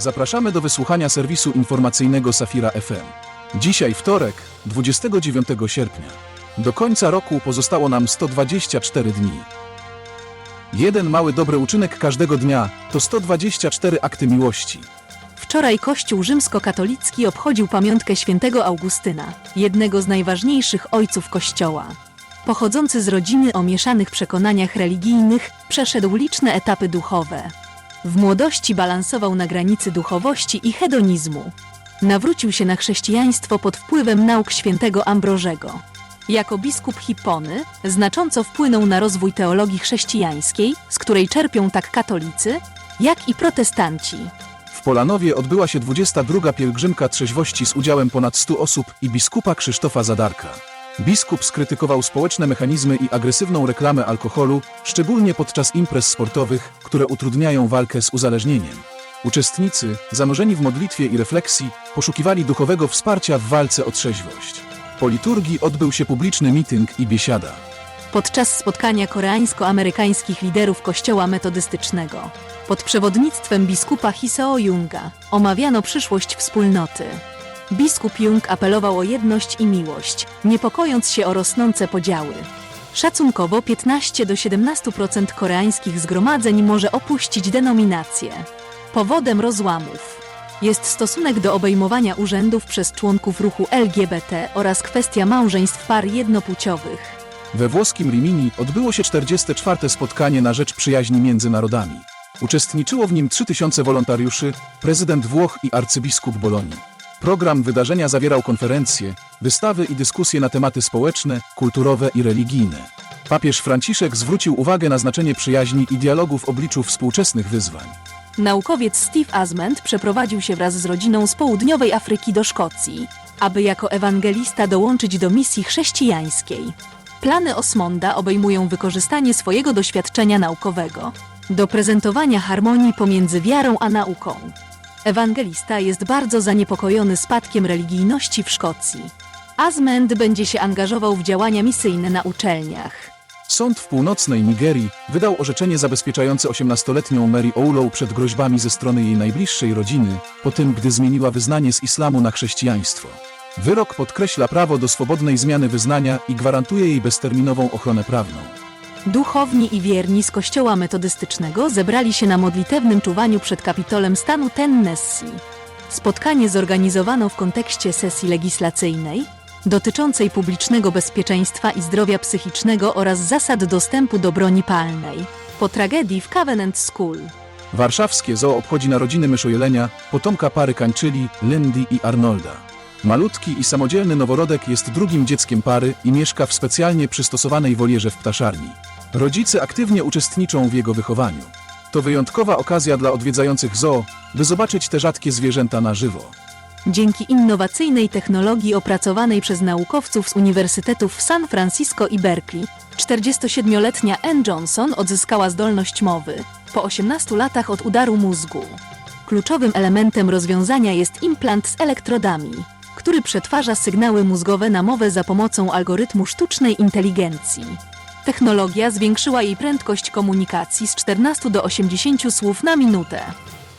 Zapraszamy do wysłuchania serwisu informacyjnego Safira FM. Dzisiaj wtorek, 29 sierpnia. Do końca roku pozostało nam 124 dni. Jeden mały dobry uczynek każdego dnia to 124 akty miłości. Wczoraj Kościół rzymskokatolicki obchodził pamiątkę świętego Augustyna, jednego z najważniejszych ojców Kościoła. Pochodzący z rodziny o mieszanych przekonaniach religijnych, przeszedł liczne etapy duchowe. W młodości balansował na granicy duchowości i hedonizmu. Nawrócił się na chrześcijaństwo pod wpływem nauk świętego Ambrożego. Jako biskup Hippony znacząco wpłynął na rozwój teologii chrześcijańskiej, z której czerpią tak katolicy, jak i protestanci. W Polanowie odbyła się 22. pielgrzymka trzeźwości z udziałem ponad 100 osób i biskupa Krzysztofa Zadarka. Biskup skrytykował społeczne mechanizmy i agresywną reklamę alkoholu, szczególnie podczas imprez sportowych, które utrudniają walkę z uzależnieniem. Uczestnicy, zanurzeni w modlitwie i refleksji, poszukiwali duchowego wsparcia w walce o trzeźwość. Po liturgii odbył się publiczny mityng i biesiada. podczas spotkania koreańsko-amerykańskich liderów kościoła metodystycznego. Pod przewodnictwem biskupa Hiseo Junga omawiano przyszłość wspólnoty. Biskup Jung apelował o jedność i miłość, niepokojąc się o rosnące podziały. Szacunkowo 15 do 17% koreańskich zgromadzeń może opuścić denominację. Powodem rozłamów jest stosunek do obejmowania urzędów przez członków ruchu LGBT oraz kwestia małżeństw par jednopłciowych. We włoskim Rimini odbyło się 44. spotkanie na rzecz przyjaźni między narodami. Uczestniczyło w nim 3000 wolontariuszy, prezydent Włoch i arcybiskup Bolonii. Program wydarzenia zawierał konferencje, wystawy i dyskusje na tematy społeczne, kulturowe i religijne. Papież Franciszek zwrócił uwagę na znaczenie przyjaźni i dialogu w obliczu współczesnych wyzwań. Naukowiec Steve Asment przeprowadził się wraz z rodziną z południowej Afryki do Szkocji, aby jako ewangelista dołączyć do misji chrześcijańskiej. Plany Osmonda obejmują wykorzystanie swojego doświadczenia naukowego do prezentowania harmonii pomiędzy wiarą a nauką. Ewangelista jest bardzo zaniepokojony spadkiem religijności w Szkocji. Asmend będzie się angażował w działania misyjne na uczelniach. Sąd w północnej Nigerii wydał orzeczenie zabezpieczające 18-letnią Mary Oulow przed groźbami ze strony jej najbliższej rodziny, po tym gdy zmieniła wyznanie z islamu na chrześcijaństwo. Wyrok podkreśla prawo do swobodnej zmiany wyznania i gwarantuje jej bezterminową ochronę prawną. Duchowni i wierni z kościoła metodystycznego zebrali się na modlitewnym czuwaniu przed kapitolem stanu Tennessee. Spotkanie zorganizowano w kontekście sesji legislacyjnej dotyczącej publicznego bezpieczeństwa i zdrowia psychicznego oraz zasad dostępu do broni palnej. Po tragedii w Covenant School. Warszawskie zoo obchodzi narodziny myszojelenia, potomka pary Kańczyli, Lindy i Arnolda. Malutki i samodzielny noworodek jest drugim dzieckiem pary i mieszka w specjalnie przystosowanej wolierze w ptaszarni. Rodzice aktywnie uczestniczą w jego wychowaniu. To wyjątkowa okazja dla odwiedzających zoo, by zobaczyć te rzadkie zwierzęta na żywo. Dzięki innowacyjnej technologii opracowanej przez naukowców z uniwersytetów w San Francisco i Berkeley, 47-letnia Ann Johnson odzyskała zdolność mowy po 18 latach od udaru mózgu. Kluczowym elementem rozwiązania jest implant z elektrodami, który przetwarza sygnały mózgowe na mowę za pomocą algorytmu sztucznej inteligencji. Technologia zwiększyła jej prędkość komunikacji z 14 do 80 słów na minutę.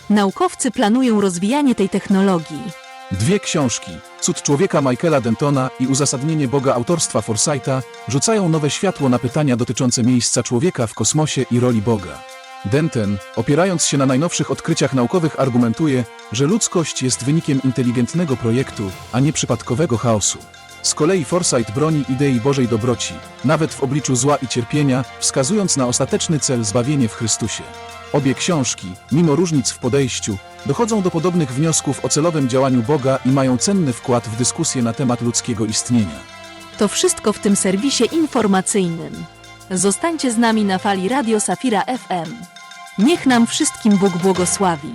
Naukowcy planują rozwijanie tej technologii. Dwie książki, Cud człowieka Michaela Dentona i Uzasadnienie Boga autorstwa Forsyta, rzucają nowe światło na pytania dotyczące miejsca człowieka w kosmosie i roli Boga. Denton, opierając się na najnowszych odkryciach naukowych, argumentuje, że ludzkość jest wynikiem inteligentnego projektu, a nie przypadkowego chaosu. Z kolei Forsyth broni idei Bożej dobroci, nawet w obliczu zła i cierpienia, wskazując na ostateczny cel zbawienie w Chrystusie. Obie książki, mimo różnic w podejściu, dochodzą do podobnych wniosków o celowym działaniu Boga i mają cenny wkład w dyskusję na temat ludzkiego istnienia. To wszystko w tym serwisie informacyjnym. Zostańcie z nami na fali Radio Safira FM. Niech nam wszystkim Bóg błogosławi.